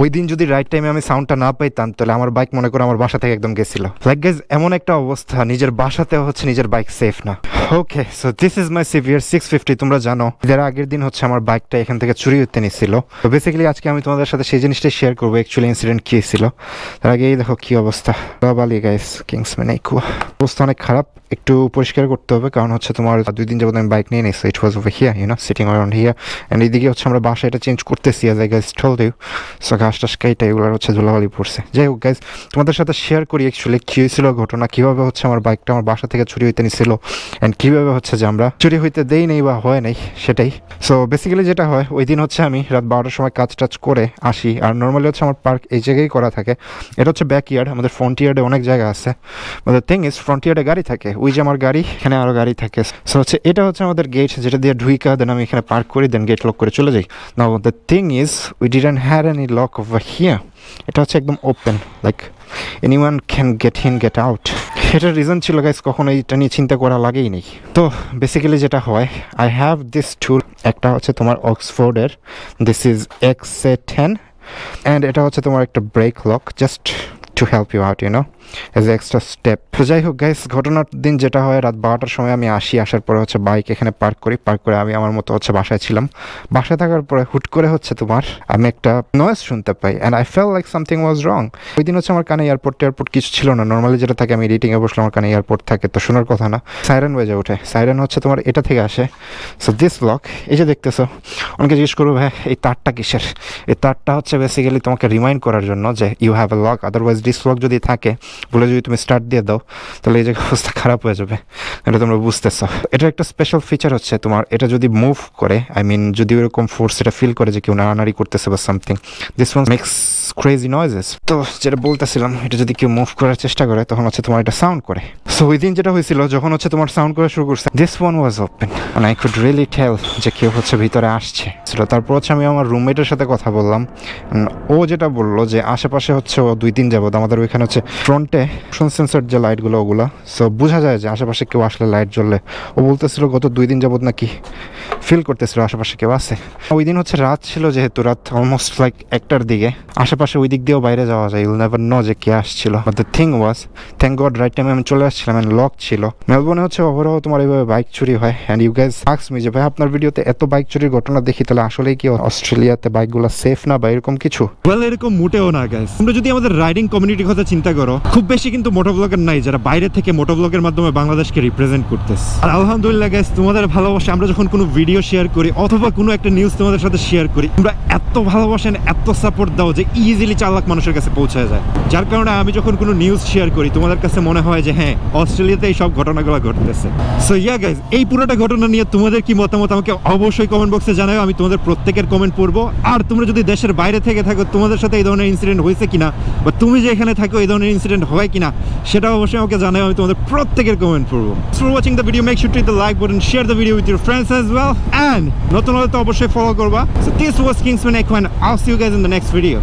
ওই দিন যদি রাইট টাইমে আমি সাউন্ডটা না পাইতাম, তাহলে আমার বাইক মনে করে আমার বাসা থেকে একদম গেছিল। লাইক গাইজ এমন একটা অবস্থা, নিজের বাসাতে হচ্ছে নিজের বাইক সেফ না। Okay so this is my severe six fifty তোমরা জানো, এর আগের দিন হচ্ছে আমার বাইকটা এখান থেকে চুরি হতে নিছিল। তো বেসিক্যালি আজকে আমি তোমাদের সাথে সেই জিনিসটাই শেয়ার করব অ্যাকচুয়ালি ইনসিডেন্ট কি ছিল। তার আগে দেখো কি অবস্থা। বালি গাইস কিংসম্যান এই কুয়া। অবস্থা অনেক খারাপ, একটু পরিষ্কার করতে হবে, কারণ হচ্ছে তোমার দুই দিন যাবত আমি বাইক নিয়ে নিচ্ছি it was over here you know sitting and এইদিকে হচ্ছে আমরা বাসা এটা চেঞ্জ করতেছি as I guys told you so ঘাস টাস এগুলোর হচ্ছে ধুলাবালি পড়ছে। যাই হোক গাইজ তোমাদের সাথে শেয়ার করি অ্যাকচুয়ালি কী হয়েছিল, ঘটনা কীভাবে হচ্ছে আমার বাইকটা আমার বাসা থেকে চুরি হইতে নিছিল অ্যান্ড কীভাবে হচ্ছে যে আমরা চুরি হইতে দেই নেই বা হয় নাই সেটাই। সো বেসিক্যালি যেটা হয় ওই দিন হচ্ছে আমি রাত বারোটার সময় কাজ টাজ করে আসি আর নর্মালি হচ্ছে আমার পার্ক এই জায়গায় করা থাকে। এটা হচ্ছে ব্যাক ইয়ার্ড আমাদের ফ্রন্ট ইয়ার্ডে অনেক জায়গা আছে। আমাদের থিং ইজ ফ্রন্ট ইয়ার্ডে গাড়ি থাকে, ওই যে আমার গাড়ি, এখানে আরও গাড়ি থাকে। সো হচ্ছে এটা হচ্ছে আমাদের গেট যেটা দিয়ে ঢুইকা দেন আমি এখানে পার্ক করি দেন গেট লক করে চলে যাই। না the thing is we didn't had any lock over here. এটা হচ্ছে একদম open like anyone can get in get out এটার রিজন ছিল গাইজ কখনো এটা নিয়ে চিন্তা করা লাগেই নেই। তো বেসিক্যালি যেটা হয় আই হ্যাভ দিস টুল একটা হচ্ছে তোমার অক্সফোর্ডের this is X A ten and এটা হচ্ছে তোমার একটা brake lock just to help you out you know as extra step তো যাই হোক গাইস ঘটনার দিন যেটা হয়, রাত বারোটার সময় আমি আসি, আসার পরে হচ্ছে বাইক এখানে পার্ক করি। পার্ক করে আমি আমার মতো হচ্ছে বাসায় ছিলাম। বাসায় থাকার পরে হুট করে হচ্ছে তোমার আমি একটা নয়েজ শুনতে পাই and I feel like something was wrong ওই দিন হচ্ছে আমার কানে এয়ারপোর্ট এয়ারপোর্ট কিছু ছিল না। নর্মালি যেটা থাকে, আমি এডিটিংয়ে বসলে আমার কানে এয়ারপোর্ট থাকে, তো শোনার কথা না। সাইরেন বেজে ওঠে। সাইরেন হচ্ছে তোমার এটা থেকে আসে। সো দিস ব্লক এই যে দেখতেছো, অনেকে জিজ্ঞেস করব, ভাই, এই তারটা কিসের? এই তারটা হচ্ছে বেসিক্যালি তোমাকে রিমাইন্ড করার জন্য যে you have a lock otherwise this lock যদি থাকে, বলে যদি তুমি স্টার্ট দিয়ে দাও, তাহলে এই যে অবস্থা খারাপ হয়ে যাবে। এটা তোমরা বুঝতেছ। এটা একটা স্পেশাল ফিচার হচ্ছে তোমার, এটা যদি মুভ করে আই মিন যদি ওরকম ফোর্স এটা ফিল করে যে কেউ নাড়ানাড়ি করতেছে বা something this one makes crazy noises তো যেটা বলতেছিলাম, এটা যদি কেউ মুভ করার চেষ্টা করে, তখন হচ্ছে তোমার এটা সাউন্ড করে। সো ওই দিন যেটা হয়েছিল, যখন হচ্ছে তোমার সাউন্ড করা শুরু করছে দিস ওয়ান ওয়াজ ওপেন মানে আই কুড রিয়েলি টেল যে কেউ হচ্ছে ভিতরে আসছে। ছিল তারপর হচ্ছে আমি আমার রুমমেটের সাথে কথা বললাম। ও যেটা বলল যে আশেপাশে হচ্ছে ও দুই দিন যাবত আমাদের ওইখানে হচ্ছে ফ্রন্টে মোশন সেন্সর যে লাইটগুলো ওগুলো। সো বোঝা যায় যে আশেপাশে কেউ আসলে লাইট জ্বললে। ও বলতেছিল গত দুই দিন যাবত নাকি ফিল করতেছিল আশেপাশে কেউ আছে? ওই দিন হচ্ছে রাত ছিল যেহেতু, রাত অলমোস্ট লাইক একটার দিকে। আশেপাশে ওই দিক দিয়েও বাইরে যাওয়া যায় ইউল নেভার নো যে কে আসছিল। But the thing was thank God right টাইমে আমি চলে আসছিলাম অ্যান্ড লক ছিল। মেলবোর্নে হচ্ছে ওভারঅল তোমার এইভাবে বাইক চুরি হয়। অ্যান্ড ইউ গ্যাস আক্স মি যে, ভাই, আপনার ভিডিওতে এত বাইক চুরির ঘটনা দেখি, তাহলে আসলেই কি অস্ট্রেলিয়াতে বাইকগুলো সেফ না বা এরকম কিছু? ওয়েল এরকম মোটেও না গাইস তোমরা যদি আমাদের রাইডিং কমিউনিটির কথা চিন্তা করো, খুব বেশি কিন্তু মোটো ব্লগার নাই যারা বাইরে থেকে মোটো ব্লগের মাধ্যমে বাংলাদেশকে রিপ্রেজেন্ট করতেছে। আর আলহামদুলিল্লাহ গাইস তোমাদের ভালোবাসা, আমরা যখন কোনো ভিডিও শেয়ার করি অথবা কোনো একটা নিউজ তোমাদের সাথে শেয়ার করি। তোমরা এত ভালোবাসেন এত সাপোর্ট দাও যে ইজিলি চার লাখ মানুষের কাছে পৌঁছায় যায়। যার কারণে আমি যখন কোনো নিউজ শেয়ার করি, তোমাদের কাছে মনে হয় যে হ্যাঁ অস্ট্রেলিয়াতে এই সব ঘটনাগুলো ঘটতেছে। সো ইয়া গাইজ এই পুরোটা ঘটনা নিয়ে তোমাদের কি মতামত আমাকে অবশ্যই কমেন্ট বক্সে জানাও আমি তোমাদের প্রত্যেকের কমেন্ট পড়ব। আর তোমরা যদি দেশের বাইরে থেকে থাকো, তোমাদের সাথে এই ধরনের ইনসিডেন্ট হয়েছে কিনা বা তুমি যে এখানে থাকো, এই ধরনের ইনসিডেন্ট হয় কিনা, সেটা অবশ্যই আমাকে জানাও আমি তোমাদের প্রত্যেকের কমেন্ট পড়ব। For watching the video make sure to the like button share the video with your friends as well and নতুন হলে তো অবশ্যই ফলো করবা। So this was Kingsman একোয়ান I'll see you guys in the next video